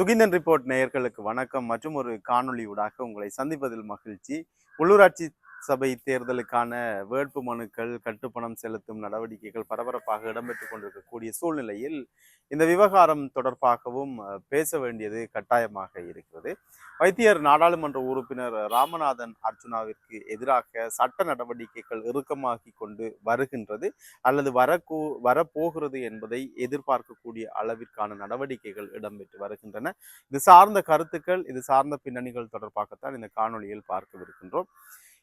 Suginthan report நேயர்களுக்கு வணக்கம் மற்றும் ஒரு காணொளியூடாக உங்களை சந்திப்பதில் மகிழ்ச்சி. உள்ளூராட்சி சபை தேர்தலுக்கான வேட்பு மனுக்கள் கட்டுப்பணம் செலுத்தும் நடவடிக்கைகள் பரபரப்பாக இடம்பெற்றுக் கொண்டிருக்கக்கூடிய சூழ்நிலையில் இந்த விவகாரம் தொடர்பாகவும் பேச வேண்டியது கட்டாயமாக இருக்கிறது. வைத்தியர் நாடாளுமன்ற உறுப்பினர் ராமநாதன் அர்ஜுனாவிற்கு எதிராக சட்ட நடவடிக்கைகள் இறுக்கமாகி கொண்டு வருகின்றது. அல்லது வரக்கூ வரப்போகிறது என்பதை எதிர்பார்க்கக்கூடிய அளவிற்கான நடவடிக்கைகள் இடம்பெற்று வருகின்றன. இது சார்ந்த கருத்துக்கள் இது சார்ந்த பின்னணிகள் தொடர்பாகத்தான் இந்த காணொலியில் பார்க்கவிருக்கின்றோம்.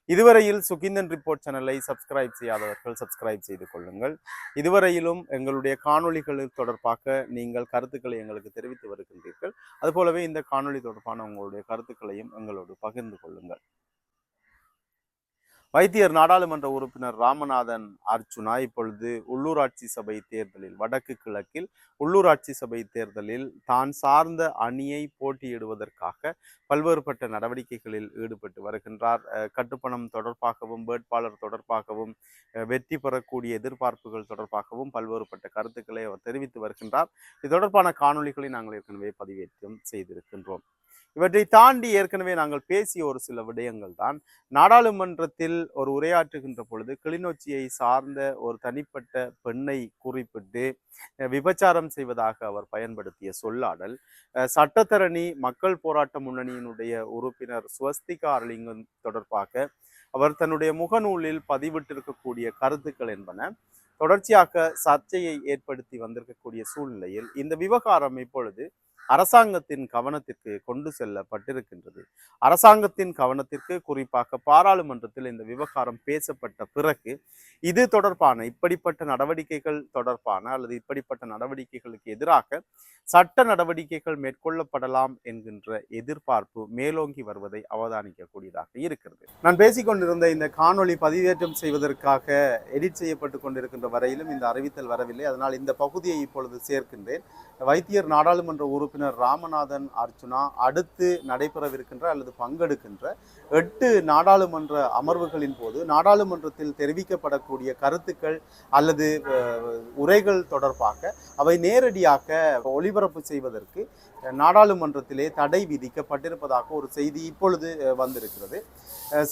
இதுவரையில் சுகிந்தன் ரிப்போர்ட் சேனலை சப்ஸ்கிரைப் செய்யாதவர்கள் சப்ஸ்கிரைப் செய்து கொள்ளுங்கள். இதுவரையிலும் எங்களுடைய காணொளிகள் தொடர்பாக நீங்கள் கருத்துக்களை எங்களுக்கு தெரிவித்து வருகின்றீர்கள். அதுபோலவே இந்த காணொளி தொடர்பான உங்களுடைய கருத்துக்களையும் எங்களோடு பகிர்ந்து கொள்ளுங்கள். வைத்தியர் நாடாளுமன்ற உறுப்பினர் ராமநாதன் அர்ச்சுனா இப்பொழுது உள்ளூராட்சி சபை தேர்தலில் வடக்கு கிழக்கில் உள்ளூராட்சி சபை தேர்தலில் தான் சார்ந்த அணியை போட்டியிடுவதற்காக பல்வேறுபட்ட நடவடிக்கைகளில் ஈடுபட்டு வருகின்றார். கட்டுப்பணம் தொடர்பாகவும் வேட்பாளர் தொடர்பாகவும் வெற்றி பெறக்கூடிய எதிர்பார்ப்புகள் தொடர்பாகவும் பல்வேறுபட்ட கருத்துக்களை அவர் தெரிவித்து வருகின்றார். இது தொடர்பான காணொளிகளை நாங்கள் ஏற்கனவே பதிவேற்றம் செய்திருக்கின்றோம். இவற்றை தாண்டி ஏற்கனவே நாங்கள் பேசிய ஒரு சில விடயங்கள் தான். நாடாளுமன்றத்தில் ஒரு உரையாற்றுகின்ற பொழுது கிளிநொச்சியை சார்ந்த ஒரு தனிப்பட்ட பெண்ணை குறிப்பிட்டு விபச்சாரம் செய்வதாக அவர் பயன்படுத்திய சொல்லாடல் சட்டத்தரணி மக்கள் போராட்ட முன்னணியினுடைய உறுப்பினர் சுவஸ்திகா அரலிங்கம் தொடர்பாக அவர் தன்னுடைய முகநூலில் பதிவிட்டிருக்கக்கூடிய கருத்துக்கள் என்பன தொடர்ச்சியாக சர்ச்சையை ஏற்படுத்தி வந்திருக்கக்கூடிய சூழ்நிலையில் இந்த விவகாரம் இப்பொழுது அரசாங்கத்தின் கவனத்திற்கு கொண்டு செல்லப்பட்டிருக்கின்றது. அரசாங்கத்தின் கவனத்திற்கு குறிப்பாக பாராளுமன்றத்தில் இந்த விவகாரம் பேசப்பட்ட பிறகு இது தொடர்பான இப்படிப்பட்ட நடவடிக்கைகள் தொடர்பான அல்லது இப்படிப்பட்ட நடவடிக்கைகளுக்கு எதிராக சட்ட நடவடிக்கைகள் மேற்கொள்ளப்படலாம் என்கின்ற எதிர்பார்ப்பு மேலோங்கி வருவதை அவதானிக்கக்கூடியதாக இருக்கிறது. நான் பேசிக்கொண்டிருந்த இந்த காணொளி பதிவேற்றம் செய்வதற்காக எடிட் செய்யப்பட்டு கொண்டிருக்கின்ற வரையிலும் இந்த அறிவித்தல் வரவில்லை. அதனால் இந்த பகுதியை இப்பொழுது சேர்க்கின்றேன். வைத்தியர் நாடாளுமன்ற உறுப்பினர் ராமநாதன் அர்ச்சுனா அடுத்து நடைபெறவிருக்கின்ற அல்லது பங்கெடுக்கின்ற எட்டு நாடாளுமன்ற அமர்வுகளின் போது நாடாளுமன்றத்தில் தெரிவிக்கப்படக்கூடிய கருத்துக்கள் அல்லது உரைகள் தொடர்பாக அவை நேரடியாக ஒளிபரப்பு செய்வதற்கு நாடாளுமன்றத்திலே தடை விதிக்கப்பட்டிருப்பதாக ஒரு செய்தி இப்பொழுது வந்திருக்கிறது.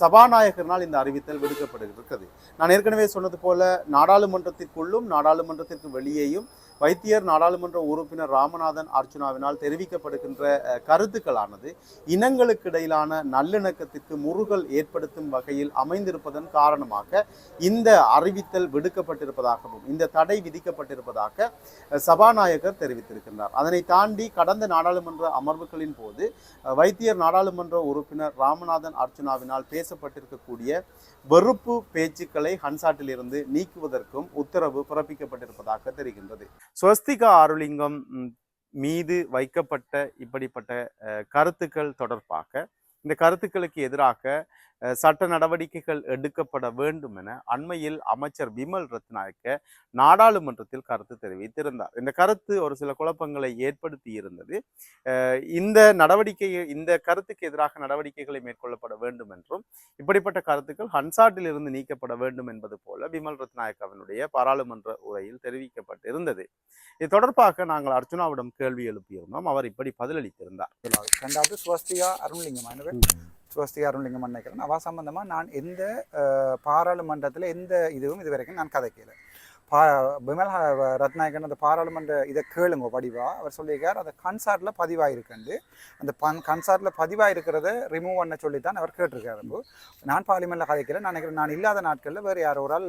சபாநாயகரினால் இந்த அறிவித்தல் விடுக்கப்படுகிறது. நான் ஏற்கனவே சொன்னது போல நாடாளுமன்றத்திற்குள்ளும் நாடாளுமன்றத்திற்கு வெளியேயும் வைத்தியர் நாடாளுமன்ற உறுப்பினர் ராமநாதன் அர்ச்சுனாவினால் தெரிவிக்கப்படுகின்ற கருத்துக்களானது இனங்களுக்கு இடையிலான நல்லிணக்கத்திற்கு முறுகல் ஏற்படுத்தும் வகையில் அமைந்திருப்பதன் காரணமாக இந்த அறிவித்தல் விடுக்கப்பட்டிருப்பதாகவும் இந்த தடை விதிக்கப்பட்டிருப்பதாக சபாநாயகர் தெரிவித்திருக்கின்றார். அதனை தாண்டி கடந்த நாடாளுமன்ற அமர்வுகளின் போது வைத்தியர் நாடாளுமன்ற உறுப்பினர் ராமநாதன் அர்ச்சுனாவினால் பேசப்பட்டிருக்கக்கூடிய வெறுப்பு பேச்சுக்களை ஹன்சாட்டிலிருந்து நீக்குவதற்கும் உத்தரவு பிறப்பிக்கப்பட்டிருப்பதாக தெரிகின்றது. ஸ்வஸ்திகா ஆருலிங்கம் மீது வைக்கப்பட்ட இப்படிப்பட்ட கருத்துக்கள் தொடர்பாக இந்த கருத்துக்களுக்கு எதிராக சட்ட நடவடிக்கைகள் எடுக்கப்பட வேண்டும் என அண்மையில் அமைச்சர் விமல் ரத்நாயக்க நாடாளுமன்றத்தில் கருத்து தெரிவித்திருந்தார். இந்த கருத்து ஒரு சில குழப்பங்களை ஏற்படுத்தி இருந்தது. இந்த நடவடிக்கை இந்த கருத்துக்கு எதிராக நடவடிக்கைகளை மேற்கொள்ளப்பட வேண்டும் என்றும் இப்படிப்பட்ட கருத்துக்கள் ஹன்சாட்டில் இருந்து நீக்கப்பட வேண்டும் என்பது போல விமல் ரத்நாயக்கவனுடைய பாராளுமன்ற உரையில் தெரிவிக்கப்பட்டிருந்தது. இது தொடர்பாக நாங்கள் அர்ச்சுனாவிடம் கேள்வி எழுப்பியிருந்தோம். அவர் இப்படி பதிலளித்திருந்தார். ரெண்டாவது சுவஸ்திகா அருண்லிங்கம் அனுவன் அருண்லிங்கம் நினைக்கிறேன் அவ சம்பந்தமாக நான் எந்த பாராளுமன்றத்தில் எந்த இதுவும் இது வரைக்கும் நான் கதைக்கலை. பா பிமல் ரத்நாயகன் அந்த பாராளுமன்ற இதை கேளுங்க வடிவா அவர் சொல்லியிருக்கார் அந்த கன்சார்ட்ல பதிவாயிருக்குண்டு. அந்த பன் கன்சார்ட்ல பதிவாயிருக்கிறத ரிமூவ் பண்ண சொல்லித்தான் அவர் கேட்டிருக்காரு. நான் பார்லிமெண்ட்ல கதைக்கிறேன் நான் நினைக்கிறேன் நான் இல்லாத நாட்களில் வேறு யாரோ ஒரு ஆள்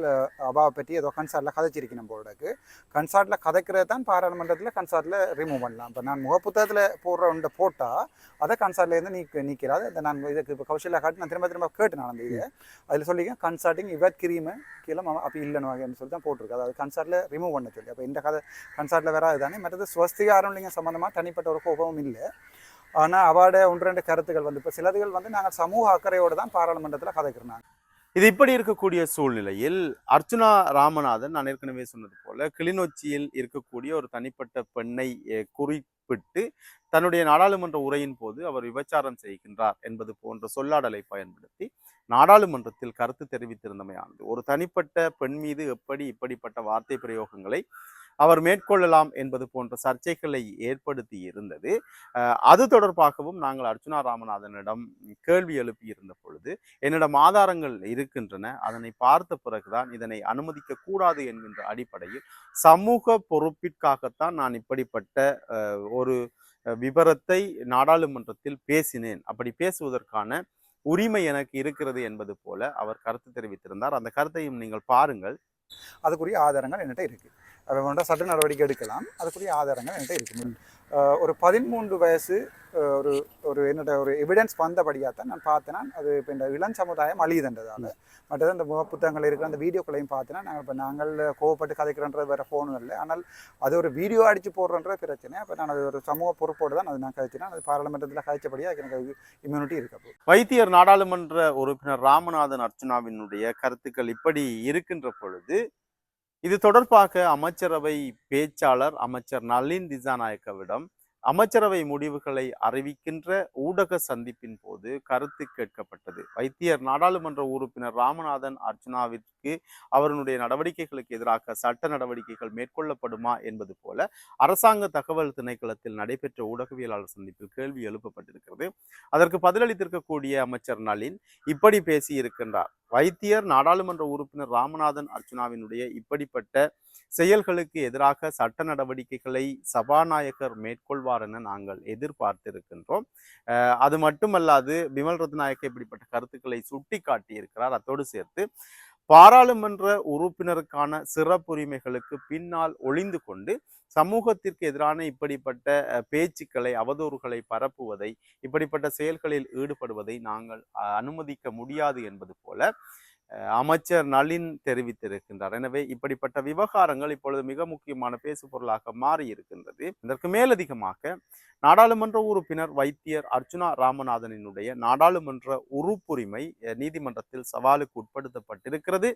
அவாவை பற்றி ஏதோ கன்சார்ட்ல கதைச்சிருக்கணும் போலக்கு கன்சார்ட்ல கதைக்கிறது தான் பாராளுமன்றத்தில் கன்சார்ட்ல ரிமூவ் பண்ணலாம். இப்போ நான் முகப்புத்தகத்தில் போடுற ஒன்றை போட்டால் அதை கன்சார்ட்லேருந்து நீக்க நீக்கிறாது அதை நான் இதுக்கு இப்போ கௌசல்யா காட்டி நான் திரும்ப திரும்ப கேட்டு இதை அதில் சொல்லிங்க கன்சார்ட்டிங் இவட் கிரீமு கீழே அப்போ இல்லைன்னு சொல்லி தான் போட்டிருக்கு அது கன்சர்ட்டில் ரிமூவ் பண்ண சொல்லி. அப்போ இந்த கதை கன்சார்ட்டில் வராது தானே. மற்றது ஸ்வஸ்திக இல்லைங்க சம்மந்தமாக தனிப்பட்ட ஒரு கோபமும் இல்லை. ஆனால் அவாட ஒன்று ரெண்டு கருத்துக்கள் வந்து இப்போ சிலதுகள் வந்து நாங்கள் சமூக அக்கறையோடு தான் பாராளுமன்றத்தில் கதைக்கிறோம் இது இப்படி இருக்கக்கூடிய சூழ்நிலையில் அர்ச்சுனா ராமநாதன் நான் ஏற்கனவே சொன்னது போல கிளிநொச்சியில் இருக்கக்கூடிய ஒரு தனிப்பட்ட பெண்ணை குறிப்பிட்டு தன்னுடைய நாடாளுமன்ற உரையின் போது அவர் விபச்சாரம் செய்கின்றார் என்பது போன்ற சொல்லாடலை பயன்படுத்தி நாடாளுமன்றத்தில் கருத்து தெரிவித்திருந்தமையானது ஒரு தனிப்பட்ட பெண் மீது எப்படி இப்படிப்பட்ட வார்த்தை பிரயோகங்களை அவர் மேற்கொள்ளலாம் என்பது போன்ற சர்ச்சைகளை ஏற்படுத்தி இருந்தது. அது தொடர்பாகவும் நாங்கள் அர்ச்சுனா ராமநாதனிடம் கேள்வி எழுப்பி இருந்த பொழுது என்னிடம் ஆதாரங்கள் இருக்கின்றன. அதனை பார்த்த பிறகுதான் இதனை அனுமதிக்க கூடாது என்கின்ற அடிப்படையில் சமூக பொறுப்பிற்காகத்தான் நான் இப்படிப்பட்ட ஒரு விபரத்தை நாடாளுமன்றத்தில் பேசினேன். அப்படி பேசுவதற்கான உரிமை எனக்கு இருக்கிறது என்பது போல அவர் கருத்து தெரிவித்திருந்தார். அந்த கருத்தையும் நீங்கள் பாருங்கள். அதுக்குரிய ஆதாரங்கள் என்கிட்ட இருக்குது அதை சட்ட நடவடிக்கை எடுக்கலாம். அதுக்குரிய ஆதாரங்கள் என்கிட்ட இருக்கு. ஒரு பதிமூன்று வயசு ஒரு ஒரு என்னோட ஒரு எவிடன்ஸ் வந்தபடியாக தான் நான் பார்த்தேன்னா அது இப்போ இந்த இளம் சமுதாயம் அழியுதுன்றதால. மற்றது அந்த புத்தகங்கள் இருக்கிற அந்த வீடியோக்களையும் பார்த்தேன்னா நாங்கள் இப்போ நாங்கள் கோவப்பட்டு கதைக்கிறன்றது வேறு ஃபோனும் இல்லை. ஆனால் அது ஒரு வீடியோ அடித்து போடுறன்ற பிரச்சனை. அப்போ நான் அது ஒரு சமூக பொறுப்போடு தான் அது நான் கழிச்சினா அது பாராளுமன்றத்தில் கழிச்சபடியாக அதுக்கு எனக்கு இம்யூனிட்டி இருக்கு வைத்தியர் நாடாளுமன்ற உறுப்பினர் ராமநாதன் அர்ச்சுனாவினுடைய கருத்துக்கள் இப்படி இருக்கின்ற பொழுது இது தொடர்பாக அமைச்சரவை பேச்சாளர் அமைச்சர் நளின் திசாநாயக்கவிடம் அமைச்சரவை முடிவுகளை அறிவிக்கின்ற ஊடக சந்திப்பின் போது கருத்து கேட்கப்பட்டது. வைத்தியர் நாடாளுமன்ற உறுப்பினர் ராமநாதன் அர்ஜுனாவிற்கு அவருடைய நடவடிக்கைகளுக்கு எதிராக சட்ட நடவடிக்கைகள் மேற்கொள்ளப்படுமா என்பது போல அரசாங்க தகவல் திணைக்களத்தில் நடைபெற்ற ஊடகவியலாளர் சந்திப்பில் கேள்வி எழுப்பப்பட்டிருக்கிறது. அதற்கு பதிலளித்திருக்கக்கூடிய அமைச்சர் நளின் இப்படி பேசி இருக்கின்றார் வைத்தியர் நாடாளுமன்ற உறுப்பினர் ராமநாதன் அர்ச்சுனாவினுடைய இப்படிப்பட்ட செயல்களுக்கு எதிராக சட்ட நடவடிக்கைகளை சபாநாயகர் மேற்கொள்வார் என நாங்கள் எதிர்பார்த்திருக்கின்றோம். அது மட்டுமல்லாது பிமல் ரத்நாயக்க இப்படிப்பட்ட கருத்துக்களை சுட்டி காட்டியிருக்கிறார் அத்தோடு சேர்த்து பாராளுமன்ற உறுப்பினருக்கான சிறப்புரிமைகளுக்கு பின்னால் ஒளிந்து கொண்டு சமூகத்திற்கு எதிரான இப்படிப்பட்ட பேச்சுக்களை அவதூறுகளை பரப்புவதை இப்படிப்பட்ட செயல்களில் ஈடுபடுவதை நாங்கள் அஹ், அனுமதிக்க முடியாது என்பது போல அமைச்சர் நளின் தெரிவித்திருக்கின்றார். எனவே இப்படிப்பட்ட விவகாரங்கள் இப்பொழுது மிக முக்கியமான பேசு பொருளாக மாறி இருக்கின்றது இதற்கு மேலதிகமாக நாடாளுமன்ற உறுப்பினர் வைத்தியர் அர்ச்சுனா ராமநாதனினுடைய நாடாளுமன்ற உறுப்புரிமை நீதிமன்றத்தில் சவாலுக்கு உட்படுத்தப்பட்டிருக்கிறது.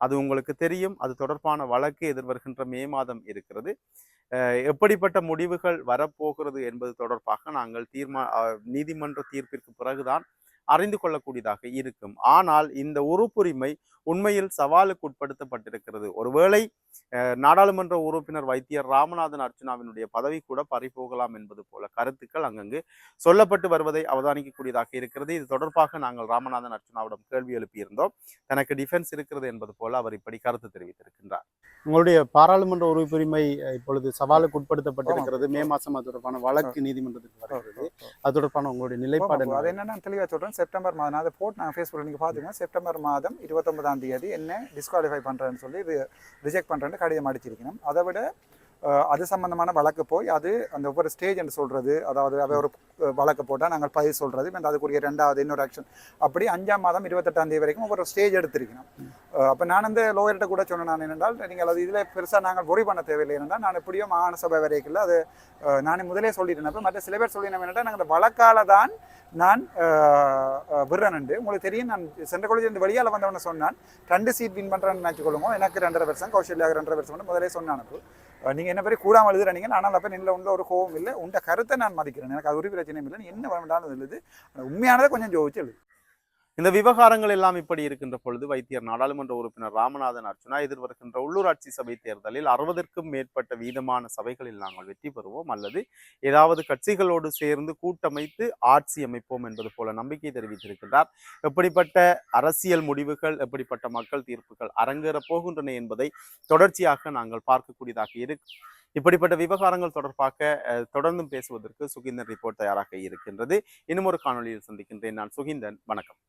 அது உங்களுக்கு தெரியும். அது தொடர்பான வழக்கு எதிர்வருகின்ற மே மாதம் இருக்கிறது. அஹ் எப்படிப்பட்ட முடிவுகள் வரப்போகிறது என்பது தொடர்பாக நாங்கள் தீர்மா அஹ் நீதிமன்ற தீர்ப்பிற்கு பிறகுதான் அறிந்து கொள்ளக்கூடியதாக இருக்கும். ஆனால் இந்த உறுப்புரிமை உண்மையில் சவாலுக்கு உட்படுத்தப்பட்டிருக்கிறது. ஒருவேளை நாடாளுமன்ற உறுப்பினர் வைத்தியர் ராமநாதன் அர்ச்சுனாவினுடைய பதவி கூட பறிபோகலாம் என்பது போல கருத்துக்கள் அங்கங்கு சொல்லப்பட்டு வருவதை அவதானிக்கக்கூடியதாக இருக்கிறது. இது தொடர்பாக நாங்கள் ராமநாதன் அர்ச்சுனாவிடம் கேள்வி எழுப்பியிருந்தோம். தனக்கு டிஃபென்ஸ் இருக்கிறது என்பது போல அவர் இப்படி கருத்து தெரிவித்திருக்கின்றார். உங்களுடைய பாராளுமன்ற உறுப்புரிமை இப்பொழுது சவாலுக்கு உட்படுத்தப்பட்டிருக்கிறது. மே மாசம் அது தொடர்பான வழக்கு நீதிமன்றத்துக்கு வருகிறது. அது தொடர்பான உங்களுடைய நிலைப்பாடு அது என்ன? என்ன நான் தெளிவாக சொல்கிறேன் செப்டம்பர் மாதம் அதை போட்டு நான் ஃபேஸ்புக்கில் நீங்கள் பார்த்துக்கோங்க செப்டம்பர் மாதம் இருபத்தொன்பதாம் தேதி என்ன டிஸ்குவாலிஃபை பண்ணுறேன்னு சொல்லி ரிஜெக்ட் பண்ணுறேன்னு கடிதம் அடிச்சிருக்கணும். அதை விட அது சம்மந்தமான வழக்கு போய் அது அந்த ஒவ்வொரு ஸ்டேஜ் என்று சொல்கிறது அதாவது அவை ஒரு வழக்கு போட்டால் நாங்கள் பதிவு சொல்கிறது இப்போ அதுக்குரிய ரெண்டாவது இன்னொரு ஆக்ஷன் அப்படி அஞ்சாம் மாதம் இருபத்தெட்டாம் தேதி வரைக்கும் ஒவ்வொரு ஸ்டேஜ் எடுத்திருக்கணும். அப்போ நான் அந்த லோயர்கிட்ட கூட சொன்னேன் நான் என்னென்றால் நீங்கள் அது இதில் பெருசாக நாங்கள் worry பண்ண தேவையில்லை என்றால் நான் எப்படியும் மாகாண சபை வரைக்கும் அது நான் நானே முதலே சொல்லிட்டேன் மற்ற சில பேர் சொல்லினேன் என்னென்றால் நாங்கள் அந்த வழக்கால தான் நான் விடுறேன் உங்களுக்கு தெரியும் நான் சென்ற காலேஜ் இந்த வெளியால் வந்தவன சொன்னான். ரெண்டு சீட் வின் பண்ணுறேன்னு நினச்சிக்கொள்ளுங்க எனக்கு ரெண்டரை வருஷம் கௌசல்யாவுக்கு ரெண்டரை வருஷம் முதலே சொன்னான் நீங்கள் என்ன பேர் கூடாமல் எழுதுறீங்க? ஆனால் அப்போ நின்ன உள்ள ஒரு கோவம் இல்லை. உண்ட கருத்தை நான் மதிக்கிறேன். எனக்கு அது ஒரு பிரச்சனையும் இல்லை. நீ என்ன வேண்டாலும் எழுது. உண்மையானதை கொஞ்சம் ஜோதிச்சு எழுது. இந்த விவகாரங்கள் எல்லாம் இப்படி இருக்கின்ற பொழுது வைத்தியர் நாடாளுமன்ற உறுப்பினர் ராமநாதன் அர்ச்சுனா எதிர்வருகின்ற உள்ளூராட்சி சபை தேர்தலில் அறுபதற்கும் மேற்பட்ட வீதமான சபைகளில் நாங்கள் வெற்றி பெறுவோம். அல்லது ஏதாவது கட்சிகளோடு சேர்ந்து கூட்டமைத்து ஆட்சி அமைப்போம் என்பது போல நம்பிக்கை தெரிவித்திருக்கின்றார். எப்படிப்பட்ட அரசியல் முடிவுகள் எப்படிப்பட்ட மக்கள் தீர்ப்புகள் அரங்கேறப் போகின்றன என்பதை தொடர்ச்சியாக நாங்கள் பார்க்கக்கூடியதாக இருக்கு. இப்படிப்பட்ட விவகாரங்கள் தொடர்பாக தொடர்ந்தும் பேசுவதற்கு சுகிந்தன் ரிப்போர்ட் தயாராக இருக்கின்றது. இன்னும் ஒரு காணொளியில் சந்திக்கின்றேன் நான் சுகிந்தன். வணக்கம்.